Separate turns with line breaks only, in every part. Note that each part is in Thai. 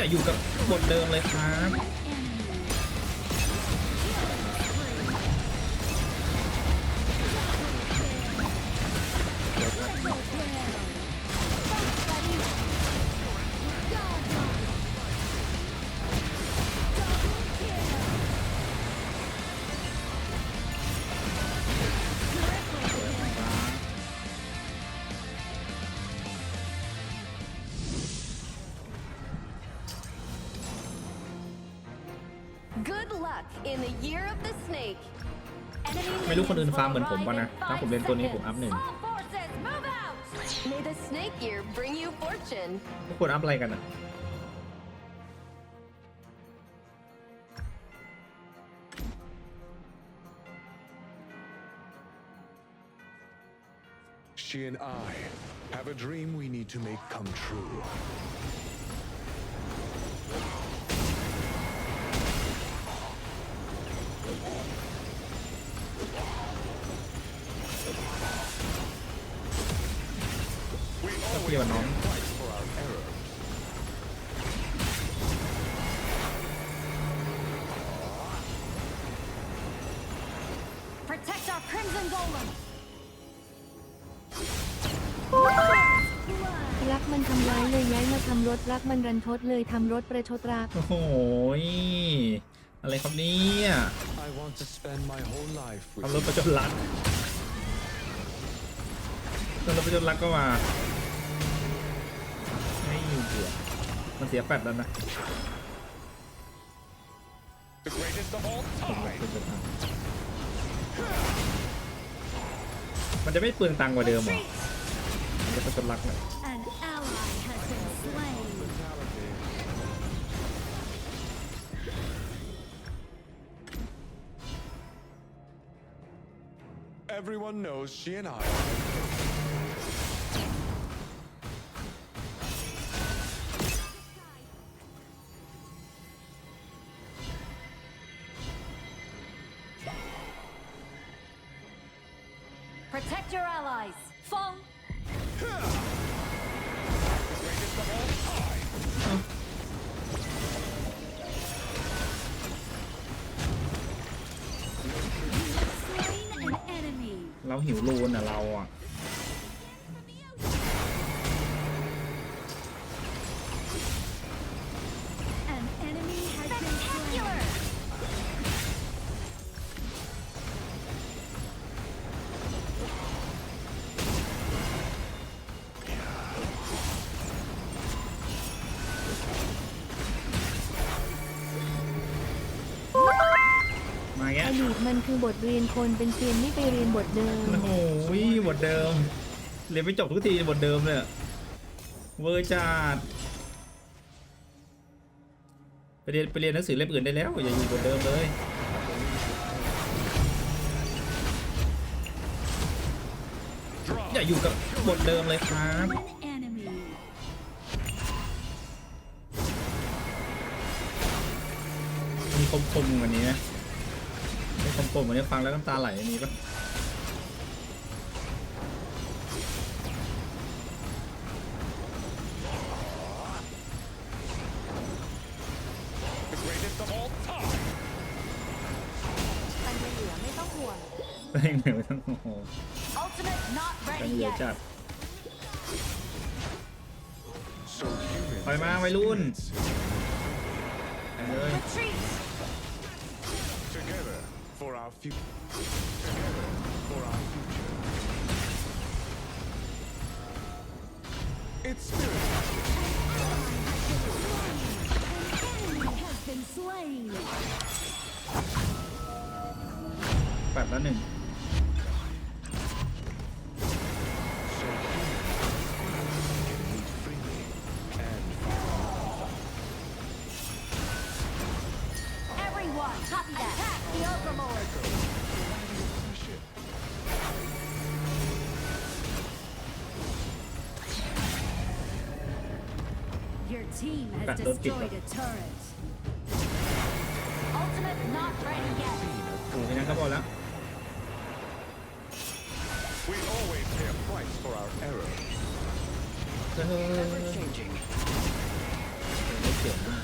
อย่าอยู่กับบทเดิมเลยครับ
in the year of the snake.
ไม่รู้คนอื่นฟาร์มเหมือนผมป่ะนะ ถ้าผมเล่นตัวนี้ผมอัพหนึ่ง
All forces, move out!
May the snake year bring you fortune.
ทุกคนอัพอะไรกันอ่ะ
She and I have a dream we need to make come true. We
ก็พี่ว่าน้อง
รักมันทำร้ายเลยย้ายมาทำรถรักมันรันทดเลยทำรถประชดรัก
โอ้โหยอะไรครับเนี่ยทำรถประจนรักทำรถประจนรักก็มา ไม่อยู่เบื่อมันเสียแฟดแล้วนะ
the greatest of all
ผมอยาก
time.
ขึ้นไปทางมันจะไม่เปลืองตังค์กว่าเดิมเหรอมันจะประจนรักเนี่ย
An ally has been slain.
Everyone knows she and I.
เราหิวโลนอะเราอะ
ดีตมันคือบทเรียนคนเป็นเซียนไม่ไปเรียนบทเดิม
โอ้โหบทเดิม เรียนไม่จบทุกทีบทเดิมเลยอะเวอร์จัดไปเรียนไปเรียนหนังสือเล่มอื่นได้แล้ว อย่าอยู่บทเดิมเลย อย่าอยู่กับบทเดิมเลยครับ
An enemy.
มีคมคมๆกวันนี้นะ ไม่คมคมๆกวันนี้ฟังแล้วน้ำตาไหลมีปะ
The greatest of all time.
มันยังเหลือไม่ต้องห่วง
แม่งเหนื่อยทั้งโอ้โห
Ultimate not
แม่ง
ready
เยอะ
yet.
จัด
So human.
ปล่อยมาวัยรุ่นไปเลย
Retreat.
Together for our future. Together for our future. It's spirit.
Enemy has been slain.
แปดแล้วหนึ่ง
Your team has
Back, don't pick
destroyed
up.
a turret. Ultimate not ready yet.
โอ้ยงั้นก็พอแล้ว
We always pay a price for our error.
เฮ้ย
Changing.
เสียงมาก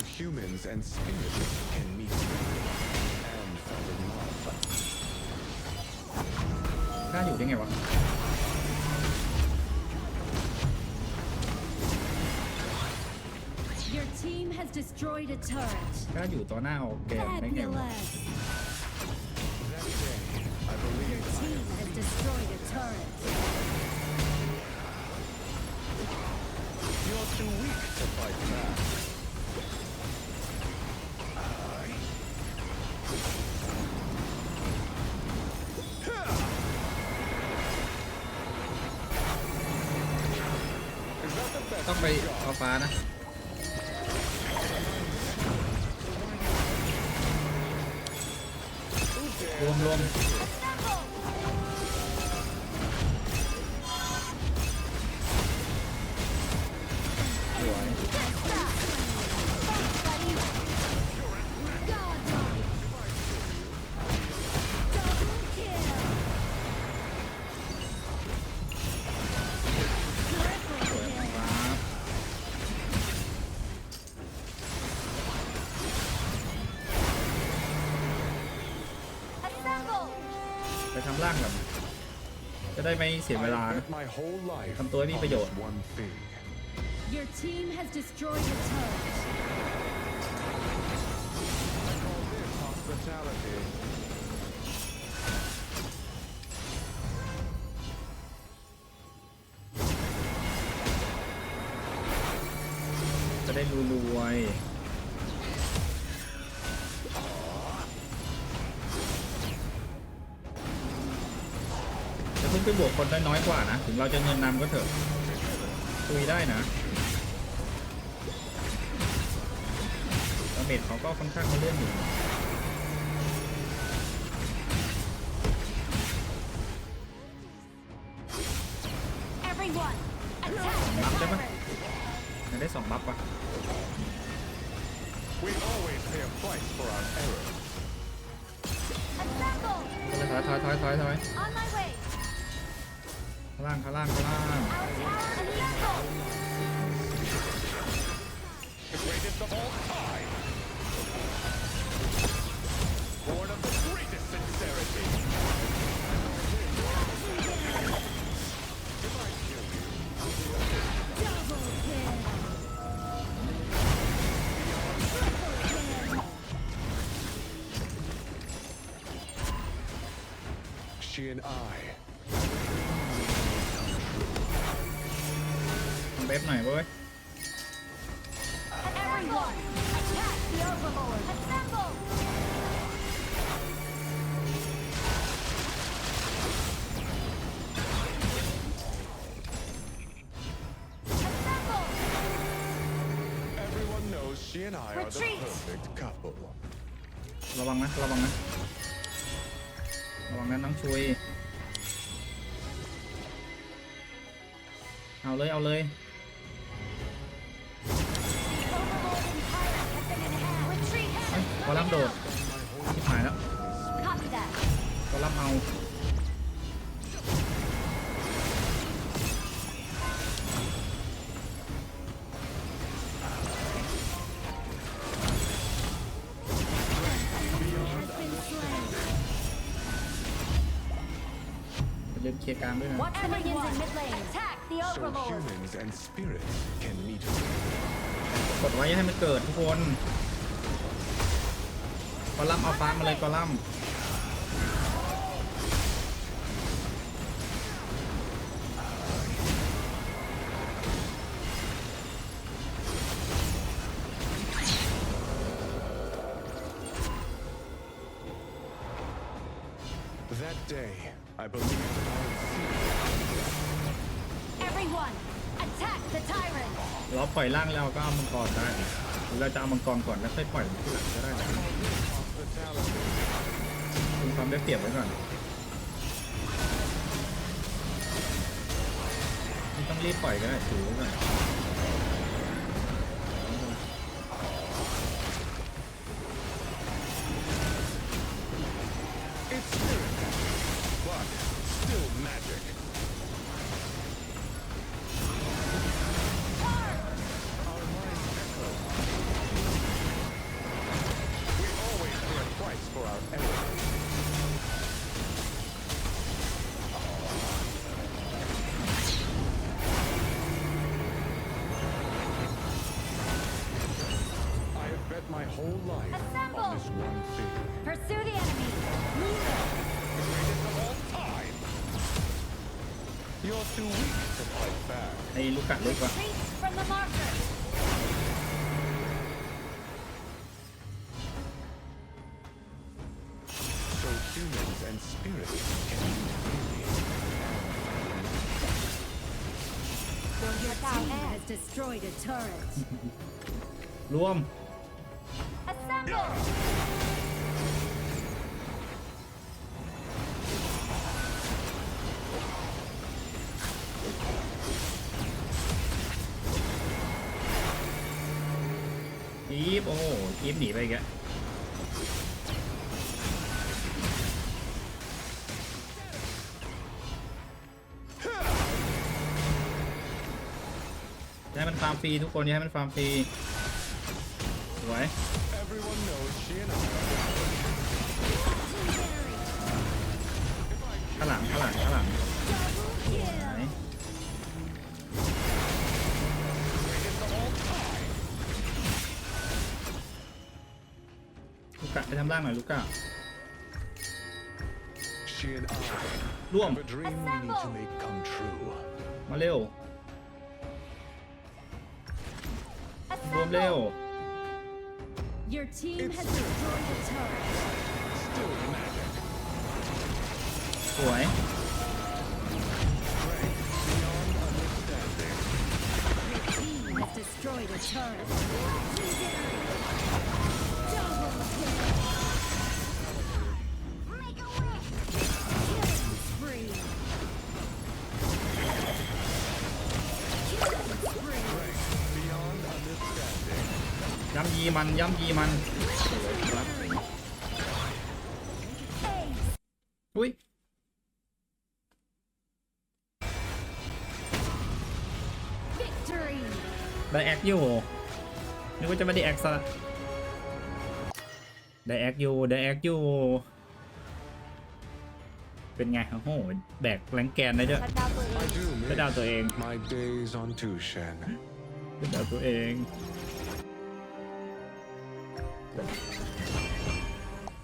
humans and spirits can meet and fall in love.
กล้าอยู่ได้ไงวะ
Your team has destroyed a turret.
กล้าอยู่ต่อหน้าออกเกมได้ไงวะ
Fabulous.
ไปเอาฟ้านะรวมรวม ไปทำร่างก่อนจะได้ไม่เสียเวลา
I
นะ
bet my whole life
ทำตัวให้มีประโยชน์
on this one thing.
Your team has destroyed a turret.
Call this hospitality.
จะได้รวยๆ จะเพิ่งไปบวกคนได้น้อยกว่านะ ถึงเราจะเงินนำก็เถอะคุยได้นะดาเมจเขาก็ค่อนข้างเขาเลื่อนอยู่
Everyone, attack the
Bắn đấy mà.
turret.
ยังได้สองบัฟปะ
We always pay a price for our errors.
ถอยถอยถอยถอยถอย
On my way.
ข้างล่างข้างล่างข้างล่าง
Our tower assembled.
The
น่อยเว้ย
Everyone, attack the Overlord. Assemble. Assemble.
Everyone knows she and I are the
Retreat.
perfect couple.
ระวังนะ ระวังนะ ระวังนะน้องชุย เอาเลย เอาเลย อ้ยคอลัมน์โดดที่หายแล้ว
Copy that.
คอลัมน์เอา
Has been slain.
อย่าลืมเคลียร์กลางด้วยนะ
Watch the minions in mid lane. Attack the
So
overlord.
humans and spirits can meet.
กดไว้อย่าให้มันเกิดทุกคนก อลัมน์เอาฟ้ามาเลยกอลัมน์
That day, I believed I would see
Everyone, attack the tyrant.
เราปล่อยล่างแล้วก็เอามังกรได้หรือเราจะเอามังกรก่อนแล้วค่อยปล่อยที่หลังก็ได้นะ
hospitality.
คุณความได้เปรียบไว้ก่อนไม่ต้องรีบปล่อยก็ได้ถือไว้ก่อน
whole life
Assemble.
on this one thing.
Pursue the enemy.
Move time. You're too weak to fight back.
Hey, look at Luca.
Retreat from the marker.
So humans and spirits can
Your team has destroyed a turret.
Luam.
อีฟโอ้โหอีฟหนีไปอีกแล้วย่าให้มันฟาร์มฟรีทุกคนอย่าให้มันฟาร์มฟรีสวย กกะไปทำร่างหน่อยลูกกะ
she and I
ร่วม
have a dream we need to make come true.
มาเร็วรวมเร็ว
Your team has destroyed a turret.
Still magic.
สวย ย้ำยีมันย้ำยีมันครับ
Ace.
อุ้ย
Victory.
ได้แอคอยู่นึกว่าจะไม่ได้แอคซะได้แอคอยู่ได้แอคอยู่เป็นไงโอ้โหแบกแรงแกนได้ด้วย
Shut down the
I
lead.
do
ได้ดาว
miss
ตัวเอง
my days on Tushen.
ได้ดาวตัวเอง
Thank you.